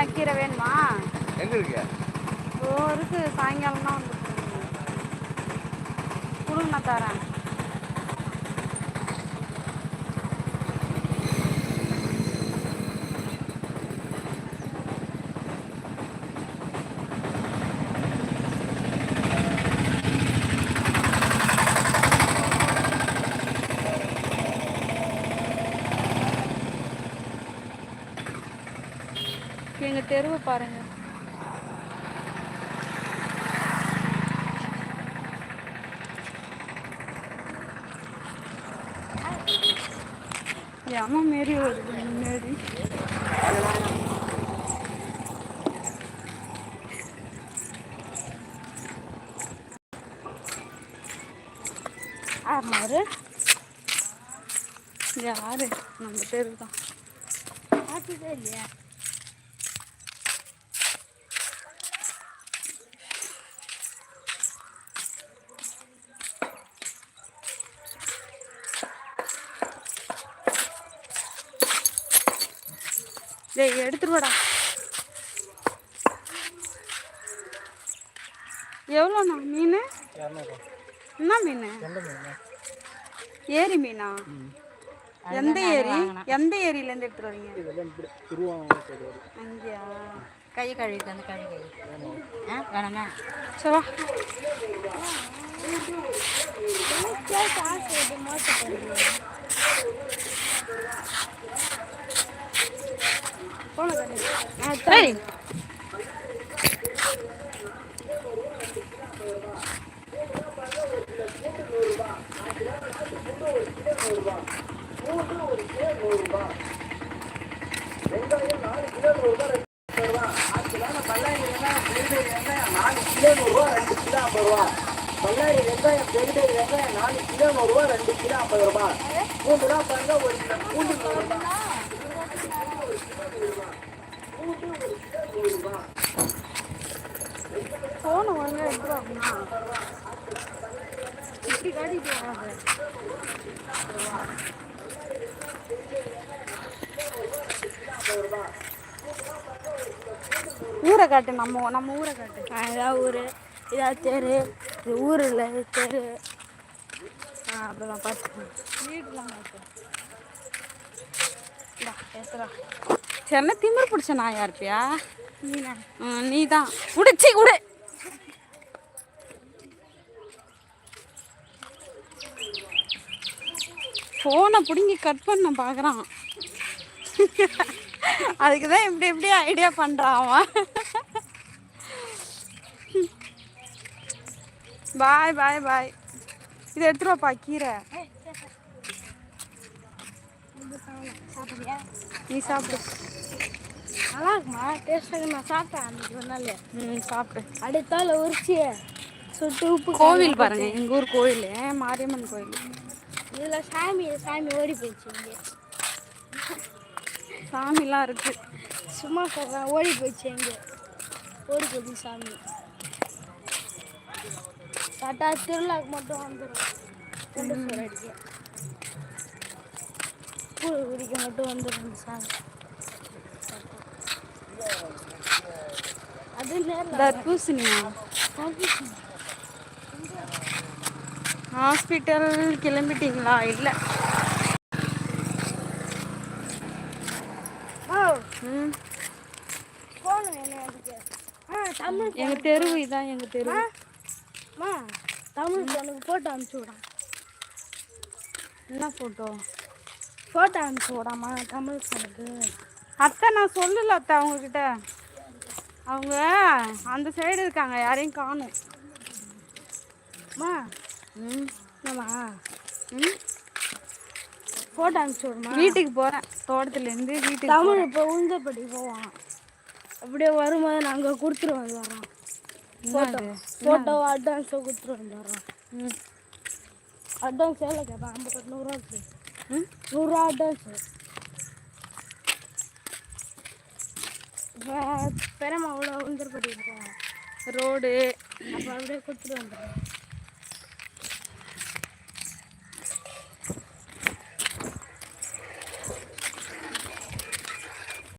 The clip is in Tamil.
ஏன் கீரை வேணுமா? எங்க இருக்கு? ஓ இருக்கு. சாயங்காலம் தான் வந்து கொடுங்க நான் தரேன். எங்க தெருவை பாருங்க. ஏமா மாரி வருது முன்னாடி ஆமாரு யாரு? நம்ம தெரு தான் இல்லையா? டேய் எடுத்துட்டு வாடா. எவ்வளோண்ணா மீன்? என்ன மீன்? ஏரி மீனா? எந்த ஏரி? எந்த ஏரியிலேருந்து எடுத்துட்டு வரீங்க? அங்கேயா? கை கழுவிட்டு வந்து கழுவி வேணாமா சரி வா. ஏய். ஒரு வெங்காயம் பெரிய வெங்காயம் நாலு கிலோ நூறு ரூபா ரெண்டு கிலோ ஐம்பது ரூபாய் மூணு ரூபா பாருங்க ஒரு கிலோ. பூண்டு நூறு ரூபாய் ஃபோனை ஒழுங்கா எடுத்துட்டு வாங்கண்ணா இப்படி காட்டிட்டு வராது. ஊரை காட்டு நம்ம நம்ம ஊரை காட்டு. இதான் ஊர். இதான் தெரு. இது ஊர் இல்லை தெரு. ஆ அப்படிதான் பார்த்துக்கணும் வீடுலாம் சென்னை திமிரு பிடிச்ச நாயா இருப்பியா? நீ தான் உடைச்சி உடு ஃபோனை பிடுங்கி கட் பண்ண பார்க்குறான் அதுக்கு தான் இப்படி இப்படி ஐடியா பண்ணுறான் அவன். பாய் பாய் பாய் இதை எடுத்துட்டு வாப்பா கீரை. நீ சாப்பிடு. நல்லா இருக்குமா? டேஸ்ட்டாக நான் சாப்பிட்டேன் அன்றைக்கி ஒரு நாள். ம் சாப்பிடு. அடுத்தால உரிச்சி. சுட்டு உப்பு கோவில் பாருங்க எங்கள் ஊர் கோயில் மாரியம்மன் கோயில் இதில் சாமி சாமி ஓடி போயிடுச்சு இங்கே. சாமிலாம் இருக்கு. சும்மா சொல்கிறேன் ஓடி போயிடுச்சு எங்கே ஓடி போயிடுச்சு சாமி. கரெக்டாக திருவிழாக்கு மட்டும் வந்துடும் சோறு அடிக்க. பூ குடிக்க மட்டும் வந்துடும் சாமி அது தர்பூசணியா ஹாஸ்பிட்டல் கிளம்பிட்டீங்களா? இல்லை. ஓ. ம். ஃபோனு என்ன அதுக்கு ஆ தமிழ் எங்கள் தெரு இதான் எங்கள் தெரு அம்மா தமிழ் எனக்கு ஃபோட்டோ அனுப்பிச்சி விடான் என்ன ஃபோட்டோ ஃபோட்டோ அனுப்பிச்சி விடாமா தமிழ் எனக்கு அத்தை நான் சொல்லல அத்தை அவங்கக்கிட்ட அவங்க அந்த சைடு இருக்காங்க யாரையும் காணும். அம்மா ம் என்னம்மா? ம்? ஃபோட்டோ அனுப்பிச்சி விடுமா வீட்டுக்கு போகிறேன் தோட்டத்துலேருந்து வீட்டுக்கு தமிழ் இப்போ உளுந்தப்பட்டி போவான். அப்படியே வரும்போது நாங்கள் கொடுத்துட்டு வந்துடுறோம் ஃபோட்டோ ஃபோட்டோ அட்வான்ஸை கொடுத்துட்டு வந்துடுறோம் ம். அட்வான்ஸ் எவ்வளோ கேட்பேன்? ஐம்பத்தெட்டு நூறுரூவா நூறுரூவா அட்வான்ஸு இப்போ பெரியம்மா அவ்வளோ இருக்கோம் ரோடு. அப்போ அப்படியே கொடுத்துட்டு வந்துடுறோம்.